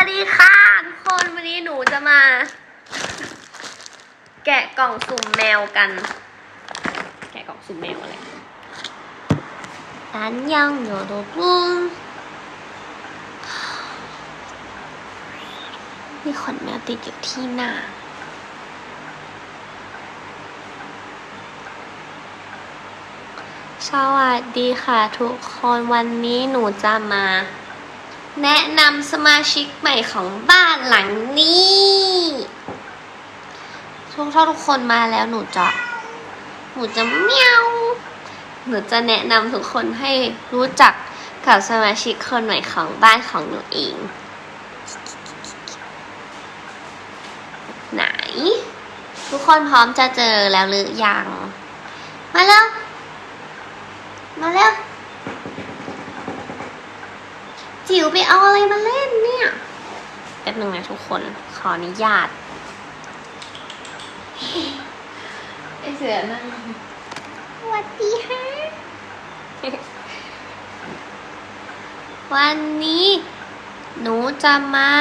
วัสดีค่ะทุกคนวันนี้หนูจะมา แกะกล่องสุ่มแมวกัน แกะกล่องสุ่มแมวอะไรอันยังโยโดบุ้งมีขนแมวติดอยู่ที่หน้าสวัสดีค่ะทุกคนวันนี้หนูจะมา แนะนำสมาชิกใหม่ของบ้านหลังนี้ทุกท่าทุกคนมาแล้วหนูจะ หนูจะเมียวหนูจะแนะนำทุกคนให้รู้จักกับสมาชิกคนใหม่ของบ้านของหนูเอง ไหน ทุกคนพร้อมจะเจอแล้วหรือยัง มาแล้ว มาแล้ว จิ๋วไปเอาอะไรมาเล่นเนี่ยแป๊บนึงนะทุกคนขออนุญาตไอเสือนั่งสวัสดีฮะวันนี้หนูจะมา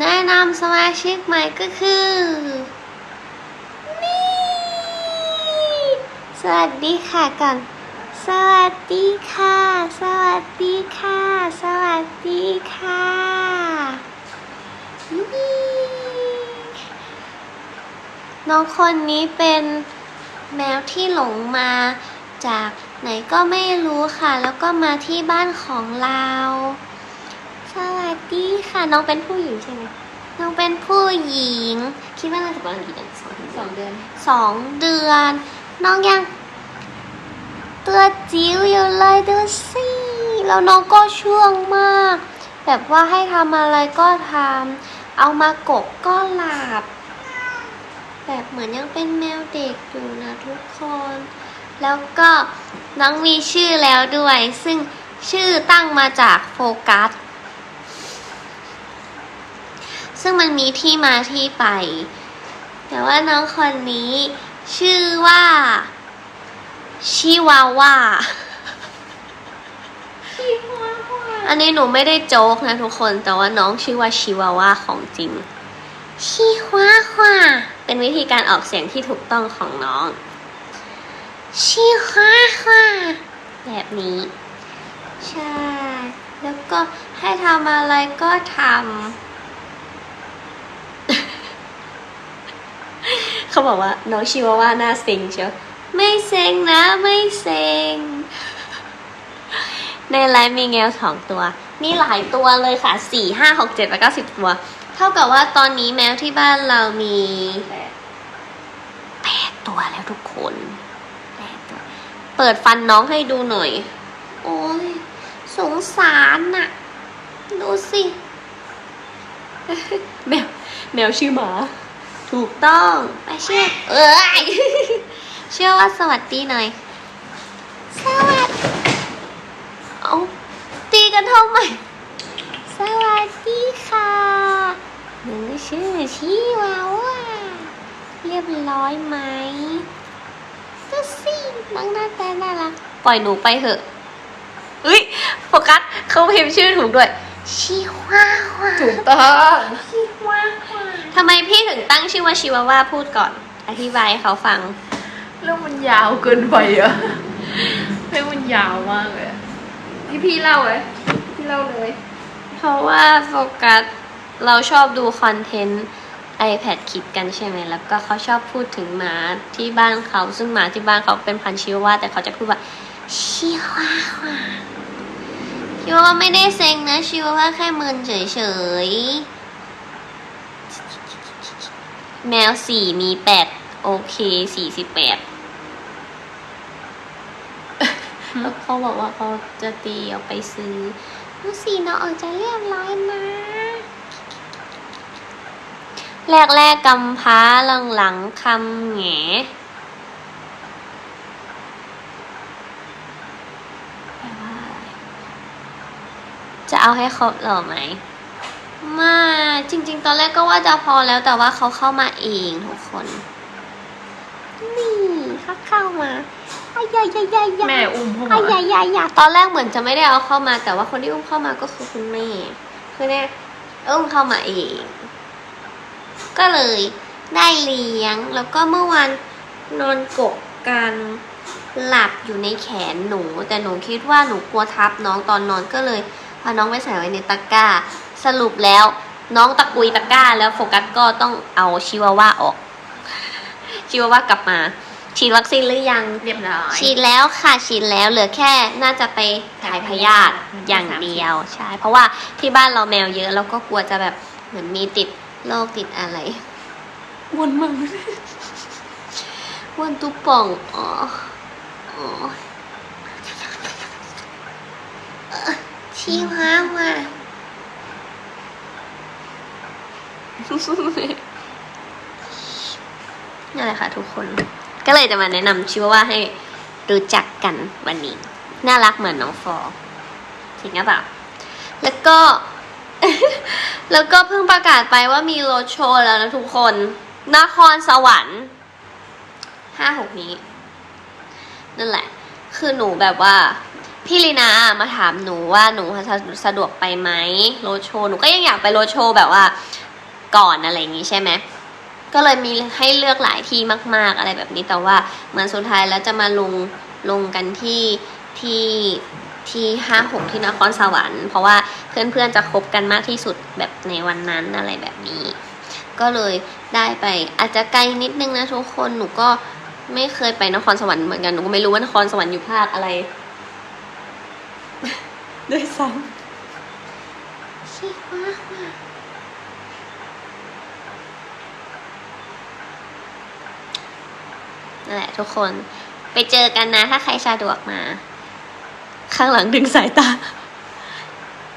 แนะนำสมาชิกใหม่ก็คือ นี่ สวัสดีค่ะก่อน สวัสดีค่ะ สวัสดีค่ะ สวัสดีค่ะน้องคนนี้เป็นแมวที่หลงมาจากไหนก็ไม่รู้ค่ะ แล้วก็มาที่บ้านของเรา สวัสดีค่ะ น้องเป็นผู้หญิงใช่ไหมน้องเป็นผู้หญิง คิดว่าน่าจะประมาณกี่เดือนสองเดือนสองเดือน น้องยัง ตัวจิ๋วอยู่เลยดูสิแล้วน้องก็ช่วงมาก แบบว่าให้ทำอะไรก็ทำเอามากบก็หลับ แบบเหมือนยังเป็นแมวเด็กอยู่นะทุกคน แล้วก็น้องมีชื่อแล้วด้วย ซึ่งชื่อตั้งมาจากโฟกัสซึ่งมันมีที่มาที่ไป แต่ว่าน้องคนนี้ชื่อว่า ชิวาว่าอันนี้หนูไม่ได้โจ๊กนะทุกคน แต่ว่าน้องชื่อว่าชิวาว่าของจริง ชิวาว่าเป็นวิธีการออกเสียงที่ถูกต้องของน้อง ชิวาว่าแบบนี้ ใช่ แล้วก็ให้ทำอะไรก็ทำ เขาบอกว่าน้องชิวาว่าหน้าเซ็งเชียวไม่ เซ็งนะไม่เซ็ง ในไลฟ์มีแงวสองตัว มีหลายตัวเลยค่ะสี่ห้าหกเจ็ดแปดเก้าสิบตัว เท่ากับว่าตอนนี้แมวที่บ้านเรามีแปดตัวแล้วทุกคนแปดตัว เปิดฟันน้องให้ดูหน่อย โอ้ยสงสารน่ะ ดูสิแมวแมวชื่อหมา ถูกต้องไปเชื่อเอ้ย เชื่อว่าสวัสดีหน่อย สวัสดีเอาตีกันทำไมสวัสดีค่ะหนูชื่อชิวาว่าเรียบร้อยไหมดูสิน้องหน้าตาน่ารัก ปล่อยหนูไปเถอะเฮ้ยโฟกัสเขาพิมพ์ชื่อถูกด้วย ชิวาว่าถูกต้องชิวาว่าทำไมพี่ถึงตั้งชื่อว่าชิวาว่าพูดก่อน อธิบายให้เขาฟัง เรื่องมันยาวเกินไปอะเรื่องมันยาวมากเลยอะพี่พี่เล่าเลยพี่เล่าเลย เพราะว่าโฟกัสเราชอบดูคอนเทนต์ iPad คลิปกันใช่ไหม แล้วก็เขาชอบพูดถึงหมาที่บ้านเขา ซึ่งหมาที่บ้านเขาเป็นพันธุ์ชิวาว่า แต่เขาจะพูดว่า ชิวาว่าชิวาว่าไม่ได้เซ็งนะ ชิวาว่าแค่มึนเฉยๆ แมวสี่มีแปดโอเคสี่สิบแปด เขาบอกว่าเขาจะตีเอาไปซื้อดูสิน้องออกจะเรียบร้อยนะแรกแรกกำพ้าหลังหลังคำแงจะเอาให้ครบหรอไหมไมาจริง ๆ ตอนแรกก็ว่าจะพอแล้วแต่ว่าเขาเข้ามาเองทุกคน นี่เขาเข้ามา อายายายายาแม่อุ้มเข้าอายามายายาตอนแรกเหมือนจะไม่ได้เอาเข้ามา แต่ว่าคนที่อุ้มเข้ามาก็คือคุณแม่คือเนี่ยอุ้มเข้ามาเอง ก็เลยได้เลี้ยงแล้วก็เมื่อวานนอนกกกันหลับอยู่ในแขนหนู แต่หนูคิดว่าหนูกลัวทับน้องตอนนอนก็เลยพาน้องไปใส่ไว้ในตะกร้า สรุปแล้ว น้องตะกุยตะกร้า แล้วโฟกัสก็ต้องเอาชิวาว่าออก ชิวาว่ากลับมา ฉีดวัคซีนหรือยัง เรียบร้อย ฉีดแล้วค่ะฉีดแล้วเหลือแค่น่าจะไปถ่ายพยาธิอย่างเดียวใช่เพราะว่าที่บ้านเราแมวเยอะแล้วก็กลัวจะแบบเหมือนมีติดโรคติดอะไรวนมึงวนตุ๊บป่องอ๋ออ๋อเอ่อชี้ว้ามานั่นแหละค่ะทุกคน ก็เลยจะมาแนะนำชิวาว่าให้รู้จักกันวันนี้ น่ารักเหมือนน้องฟอจริงหรือเปล่าแล้วก็ แล้วก็เพิ่งประกาศไปว่ามีโรดโชว์แล้วนะทุกคน นครสวรรค์ห้าหกนี้ นั่นแหละ คือหนูแบบว่า พี่ลีนามาถามหนูว่าหนูสะสะดวกไปไหมโรดโชว์หนูก็ยังอยากไปโรดโชว์แบบว่าก่อนอะไรอย่างนี้ใช่ไหม ก็เลยมีให้เลือกหลายที่มาก ๆ อะไรแบบนี้แต่ว่าเหมือนสุดท้ายแล้วจะมาลงลงกันที่ที่ที่ห้าหกที่นครสวรรค์ เพราะว่าเพื่อนๆจะคบกันมากที่สุดแบบในวันนั้นอะไรแบบนี้ ก็เลยได้ไปอาจจะไกลนิดนึงนะทุกคนหนูก็ไม่เคยไปนครสวรรค์เหมือนกันหนูก็ไม่รู้ว่านครสวรรค์อยู่ภาคอะไรด้วยซ้ำชิวาว่า นั่นแหละทุกคน ไปเจอกันนะถ้าใครสะดวกมา ข้างหลังดึงสายตา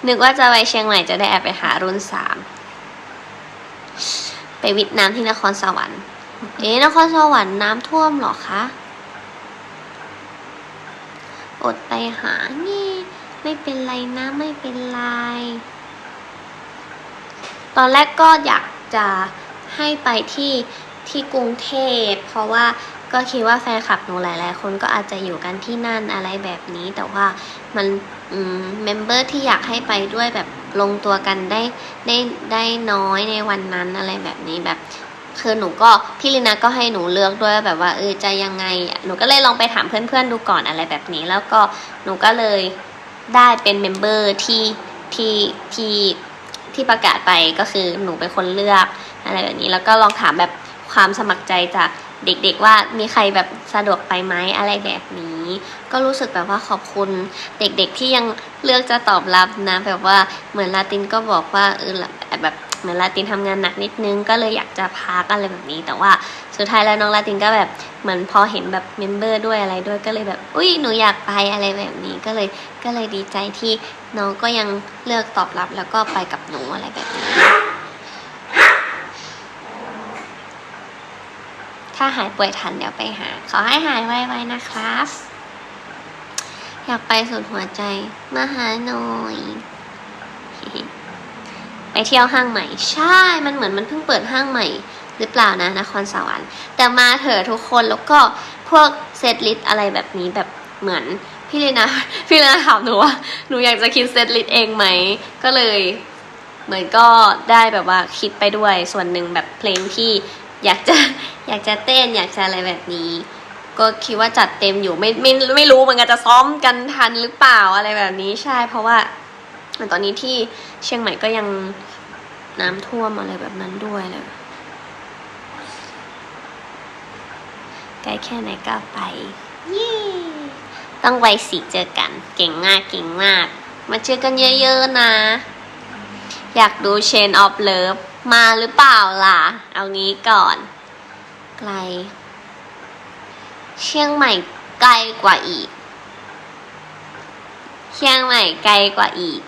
นึกว่าจะไปเชียงใหม่จะได้แอบไปหารุ่นสามไปวิทน้ำที่นครสวรรค์ เอ๊ะนครสวรรค์น้ำท่วมหรอคะ อดไปหา นี่ ไม่เป็นไรนะ ไม่เป็นไร ตอนแรกก็อยากจะให้ไปที่ที่กรุงเทพ เพราะว่า ก็คิดว่าแฟนคลับหนูหลาย ๆ คนก็อาจจะอยู่กันที่นั่นอะไรแบบนี้ แต่ว่ามันเมมเบอร์ที่อยากให้ไปด้วยแบบลงตัวกันได้ได้ได้น้อยในวันนั้นอะไรแบบนี้แบบคือหนูก็พี่ลินาก็ให้หนูเลือกด้วยแบบว่าเออจะยังไง หนูก็เลยลองไปถามเพื่อนๆดูก่อนอะไรแบบนี้ แล้วก็หนูก็เลยได้เป็นเมมเบอร์ที่ที่ที่ที่ประกาศไปก็คือหนูเป็นคนเลือกอะไรแบบนี้ แล้วก็ลองถามแบบความสมัครใจจาก เด็กๆว่ามีใครแบบสะดวกไปไหมอะไรแบบนี้ ก็รู้สึกแบบว่าขอบคุณเด็กๆที่ยังเลือกจะตอบรับนะแบบว่าเหมือนลาตินก็บอกว่าเออแบบเหมือนลาตินทำงานหนักนิดนึงก็เลยอยากจะพักอะไรแบบนี้ แต่ว่าสุดท้ายแล้วน้องลาตินก็แบบเหมือนพอเห็นแบบเมมเบอร์ด้วยอะไรด้วยก็เลยแบบอุ้ยหนูอยากไปอะไรแบบนี้ก็เลยก็เลยดีใจที่น้องก็ยังเลือกตอบรับแล้วก็ไปกับหนูอะไรแบบนี้ ถ้าหายป่วยทันเดี๋ยวไปหา ขอให้หายไวๆนะครับ อยากไปสุดหัวใจมาหาหน่อยไปเที่ยวห้างใหม่ ใช่ มันเหมือนมันเพิ่งเปิดห้างใหม่ หรือเปล่านะนครสวรรค์แต่มาเถอะทุกคนแล้วก็พวกเซตลิสต์อะไรแบบนี้แบบเหมือนพี่เลยนะพี่เลยนะถามหนูว่าหนูอยากจะคิดเซตลิสต์เองไหม ก็เลยเหมือนก็ได้แบบว่าคิดไปด้วยส่วนหนึ่งแบบเพลงที่ อยากจะอยากจะเต้นอยากจะอะไรแบบนี้ ก็คิดว่าจัดเต็มอยู่ไม่ไม่ไม่รู้เหมือนกันจะซ้อมกันทันหรือเปล่าอะไรแบบนี้ใช่ เพราะว่าตอนนี้ที่เชียงใหม่ก็ยังน้ำท่วมอะไรแบบนั้นด้วยเลยใกล้แค่ไหนก็ไปเย้ต้องไวสิเจอกัน เก่งมากเก่งมาก มาเจอกันเยอะๆนะ อยากดู Chain of Love มาหรือเปล่าล่ะ เอางี้ก่อน ไกล เชียงใหม่ไกลกว่าอีก เชียงใหม่ไกลกว่าอีก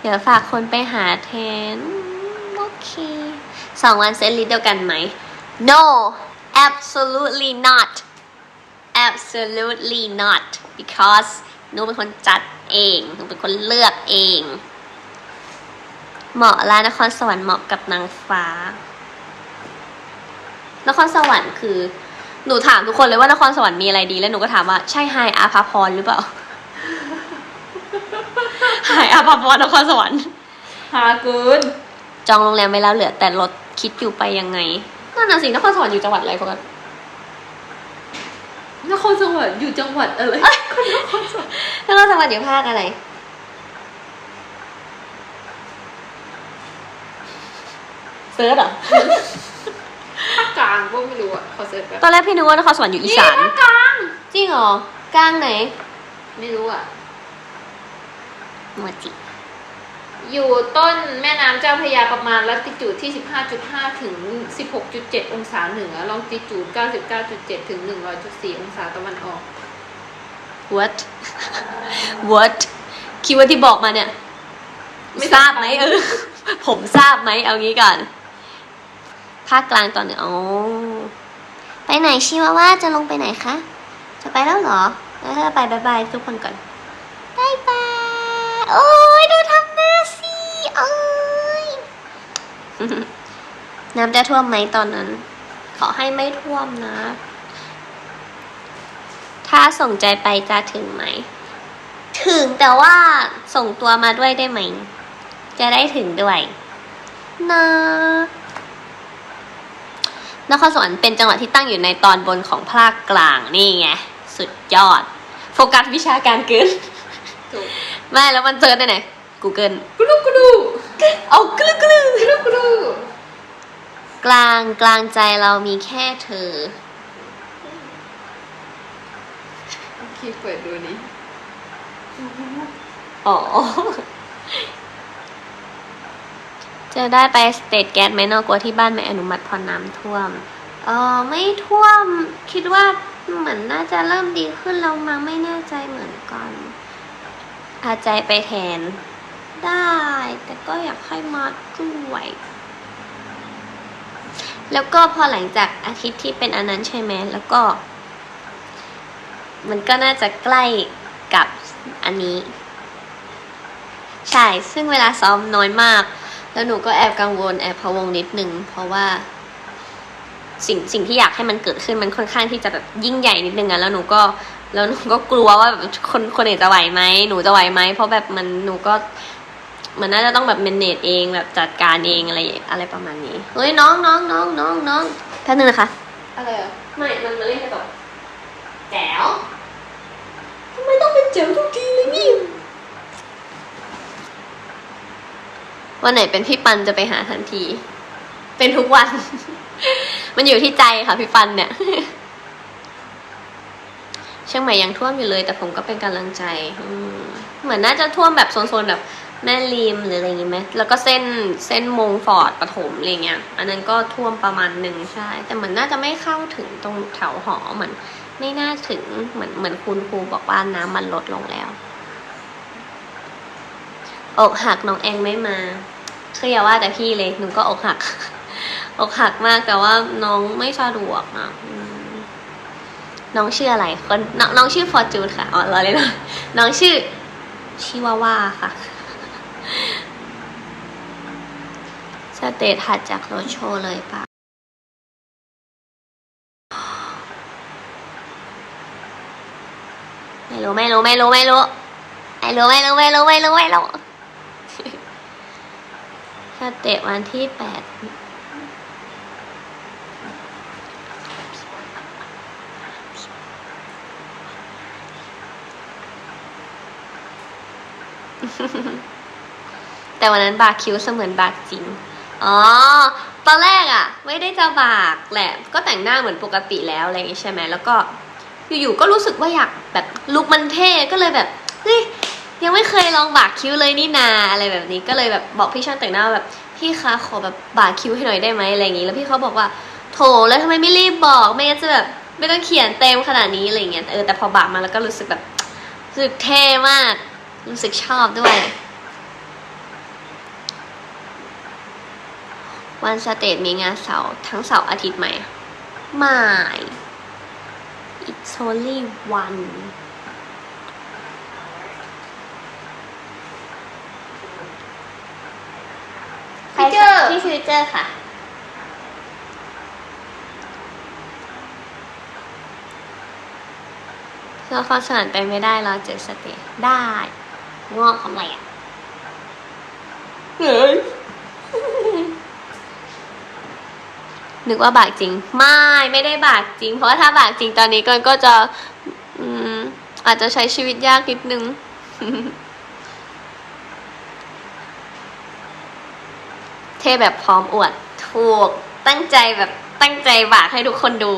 เดี๋ยวฝากคนไปหาแทน โอเค สองวันเซตลิสต์เดียวกันไหม no absolutely not absolutely not because หนูเป็นคนจัดเองหนูเป็นคนเลือกเอง เหมาะร้านนครสวรรค์เหมาะกับนางฟ้า นครสวรรค์คือ หนูถามทุกคนเลยว่านครสวรรค์มีอะไรดี แล้วหนูก็ถามว่าใช่ไฮอาภาพรหรือเปล่าไฮอาภาพรนครสวรรค์ไฮหาเกินจองโรงแรมไว้แล้วเหลือ แต่รถคิดอยู่ไปยังไงนั่นน่ะสินครสวรรค์อยู่จังหวัดอะไรพวกกันนครสวรรค์อยู่จังหวัดอะไรคนนครสวรรค์นครสวรรค์อยู่ภาคอะไร เซิร์ชเหรอภาคกลางก็ไม่รู้อะขอเสิร์ชแบบตอนแรกพี่นึกว่านครสวรรค์อยู่อีสาน ภาคกลาง จริงเหรอ กลางไหนไม่รู้อะมัวจิ อยู่ต้นแม่น้ำเจ้าพระยาประมาณลัติจูดที่ 15.5 ถึง 16.7 องศาเหนือลองติจูด 99.7 ถึง 100.4 องศาตะวันออก what what คิดว่าที่บอกมาเนี่ย ไม่ทราบไหมสำคัญเออ ผมทราบไหมเอางี้ก่อนภาคกลางตอนเหนืออ๋อไปไหนชิวาว่าจะลงไปไหนคะ จะไปแล้วเหรอแล้วถ้าไปบายบายทุกคนก่อนบายบาย โอ้ยดูทำหน้าสิโอ้ยน้ำจะท่วมไหมตอนนั้น ขอให้ไม่ท่วมนะ ถ้าส่งใจไปจะถึงไหม ถึงแต่ว่าส่งตัวมาด้วยได้ไหม จะได้ถึงด้วยนะ นครสวรรค์เป็นจังหวัดที่ตั้งอยู่ในตอนบนของภาคกลางนี่ไงสุดยอด โฟกัสวิชาการเกินถูกไม่แล้วมันเจอได้ไหน Google กรูกรูเอากลึกกลึกกรูกรูกลางกลางใจเรามีแค่เธอโอเคเปิดดูนี้อ๋อ จะได้ไปสเตทแก๊สไหมนอะกลัวที่บ้านไม่อนุมัติพอน้ำท่วมเออไม่ท่วมคิดว่าเหมือนน่าจะเริ่มดีขึ้นแล้วมั้งไม่แน่ใจเหมือนกัน อาใจไปแทน ได้ แต่ก็อยากให้มาด้วยแล้วก็พอหลังจากอาทิตย์ที่เป็นอันนั้นใช่ไหมแล้วก็ มันก็น่าจะใกล้กับอันนี้ ใช่ ซึ่งเวลาซ้อมน้อยมาก แล้วหนูก็แอบกังวลแอบพะวงนิดนึง เพราะว่าสิ่งสิ่งที่อยากให้มันเกิดขึ้นมันค่อนข้างที่จะแบบยิ่งใหญ่นิดนึงอะแล้วหนูก็แล้วหนูก็กลัวว่าแบบคนคนอื่นจะไหวไหมหนูจะไหวไหมเพราะแบบมันหนูก็มันน่าจะต้องแบบเมนเนจเองแบบจัดการเองอะไรอะไรประมาณนี้เฮ้ยน้องน้องน้องน้องน้องแป๊บนึงนะคะอะไรอะไม่มันมาเล่นกระจกแจ๋วทำไมต้องเป็นแจ๋วทุกทีเลยนี่ วันไหนเป็นพี่ปันจะไปหาทันที เป็นทุกวัน มันอยู่ที่ใจค่ะพี่ปันเนี่ย เชียงใหม่ยังท่วมอยู่เลย แต่ผมก็เป็นกำลังใจอืมเหมือนน่าจะท่วมแบบโซนๆแบบแม่ริมหรืออะไรอย่างงี้ไหมแล้วก็เส้นเส้นมงฟอร์ดปฐมอะไรเงี้ย อันนั้นก็ท่วมประมาณหนึ่งใช่ แต่เหมือนน่าจะไม่เข้าถึงตรงแถวหอเหมือนไม่น่าถึงเหมือนเหมือนคุณครูบอกว่าน้ำมันลดลงแล้ว อกหักน้องแองไม่มา คืออย่าว่าแต่พี่เลยหนูก็อกหัก อกหักมากแต่ว่าน้องไม่สะดวกนะน้องชื่ออะไรคนน้องน้องชื่อฟอร์จูนค่ะอ๋อรอเลยนะน้องชื่อชิวาว่าค่ะสเตทถัดจากรถโชว์เลยปะไม่รู้ไม่รู้ไม่รู้ไม่รู้ไม่รู้ไม่รู้ไม่รู้ไม่รู้ไม่รู้ สเตทวันที่แปดแต่วันนั้นบากคิ้วเสมือนบากจริง อ๋อ ตอนแรกอะ่ะ ไม่ได้จะบากแหละ ก็แต่งหน้าเหมือนปกติแล้วอะไรอย่างงี้ใช่ไหม แล้วก็ อยู่ๆ ก็รู้สึกว่าอยากแบบลุคมันเท่ ก็เลยแบบ เฮ้ย ยังไม่เคยลองบากคิ้วเลยนี่นาอะไรแบบนี้ก็เลยแบบบอกพี่ช่างแต่งหน้าแบบพี่คะขอแบบบากคิ้วให้หน่อยได้ไหมอะไรอย่างงี้ แล้วพี่เขาบอกว่าโถแล้วทำไมไม่รีบบอกไม่งั้นจะแบบไม่ต้องเขียนเต็มขนาดนี้อะไรอย่างเงี้ยเออแต่พอบากมาแล้วก็รู้สึกแบบรู้สึกเท่มาก รู้สึกชอบด้วยวันสเตทมีงานเสาร์ทั้งเสาร์อาทิตย์ไหมไม่ it's only one ฟิวเจอร์ ที่ฟิวเจอร์ค่ะ เราฟังสนานไปไม่ได้เราเจอสเตทได้งอกทำไรอะเฮ้ยนึกว่าบากจริง ไม่ไม่ได้บากจริง เพราะว่าถ้าบากจริงตอนนี้ก็ก็จะอืมอาจจะใช้ชีวิตยากนิดนึง เท่แบบพร้อมอวด ถูก ตั้งใจแบบตั้งใจบากให้ทุกคนดู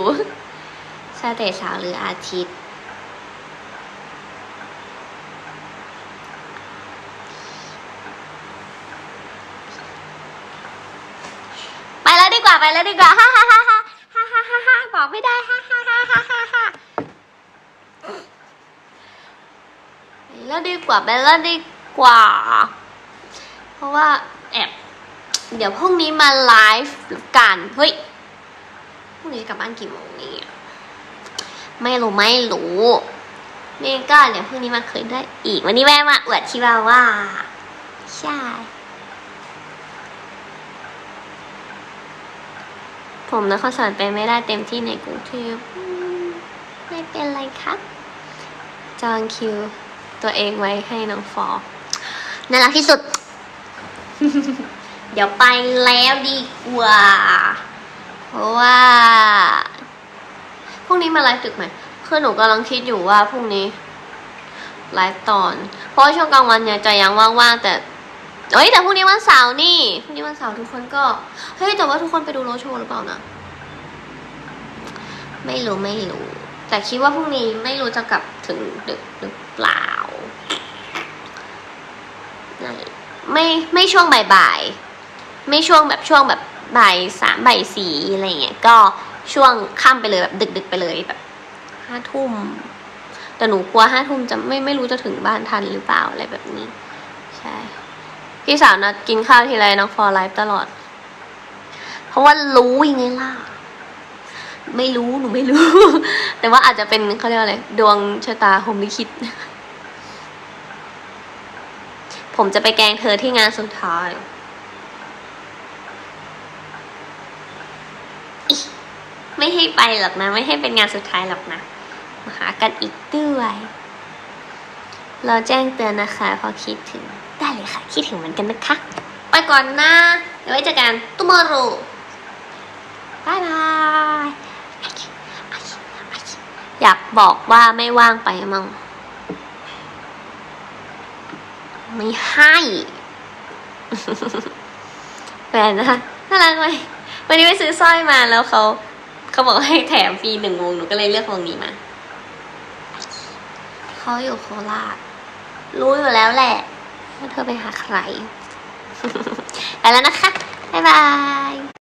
ชาเตสาวหรืออาทิตย์ ไปแล้วดีกว่าไปแล้วดีกว่าฮ่าฮ่าฮ่าฮ่าฮ่าฮ่าฮ่าฮ่าบอกไม่ได้ฮ่าฮ่าฮ่าฮ่าฮ่าฮ่าไปแล้วดีกว่าไปแล้วดีกว่า เพราะว่า เดี๋ยวพรุ่งนี้มาไลฟ์กัน เฮ้ย พรุ่งนี้จะกลับบ้านกี่โมงนี่ไม่รู้ไม่รู้เมก็เดี๋ยวพรุ่งนี้มาเคยได้อีก วันนี้แม่มาอวดชิวาว่า ใช่ ผมนครสวรรค์ไปไม่ได้เต็มที่ในกรุงเทพไม่เป็นไรครับ จองคิวตัวเองไว้ให้น้องฟอน่ารักที่สุด เดี๋ยวไปแล้วดีกว่า เพราะว่าพรุ่งนี้มาไลฟ์ดึกไหมคือหนูกำลังคิดอยู่ว่าพรุ่งนี้ไลฟ์ตอน เพราะว่าช่วงกลางวันเนี่ยจะยังว่างๆแต่เอ้ยแต่พรุ่งนี้วันเสาร์นี่พรุ่งนี้วันเสาร์ทุกคนก็เฮ้ยแต่ว่าทุกคนไปดูโรโชว์หรือเปล่านะไม่รู้ไม่รู้ แต่คิดว่าพรุ่งนี้ไม่รู้จะกลับถึงดึกหรือเปล่าไม่ไม่ช่วงบ่ายๆ ไม่ช่วงแบบช่วงแบบบ่ายสามบ่ายสี่อะไรเงี้ยก็ช่วงค่ำไปเลยแบบดึก ๆ ไปเลยแบบห้าทุ่มแต่หนูกลัวห้าทุ่มจะไม่ไม่รู้จะถึงบ้านทันหรือเปล่าอะไรแบบนี้ ใช่พี่สาวนัดกินข้าวทีไรน้องฟอร์ไลฟ์ตลอด เพราะว่ารู้ยังไงล่ะไม่รู้หนูไม่รู้ แต่ว่าอาจจะเป็นเขาเรียกว่าอะไรดวงชะตาหมลิขิตผมจะไปแกงเธอที่งานสุดท้าย ไม่ให้ไปหรอกนะ ไม่ให้เป็นงานสุดท้ายหรอกนะมาหากันอีกด้วย เราแจ้งเตือนนะคะพอคิดถึงได้เลยค่ะ คิดถึงเหมือนกันนะคะ ไปก่อนนะเดี๋ยวไว้เจอกัน tomorrow บายบายอยากบอกว่าไม่ว่างไปมั่งไม่ให้แฟนนะคะน่ารักไหมวันนี้ไปซื้อสร้อยมาแล้วเขา เขาบอกให้แถมฟรีหนึ่งวงหนูก็เลยเลือกวงนี้มาเขาอยู่โคราชรู้อยู่แล้วแหละว่าเธอไปหาใคร ไปแล้วนะคะ บ๊ายบาย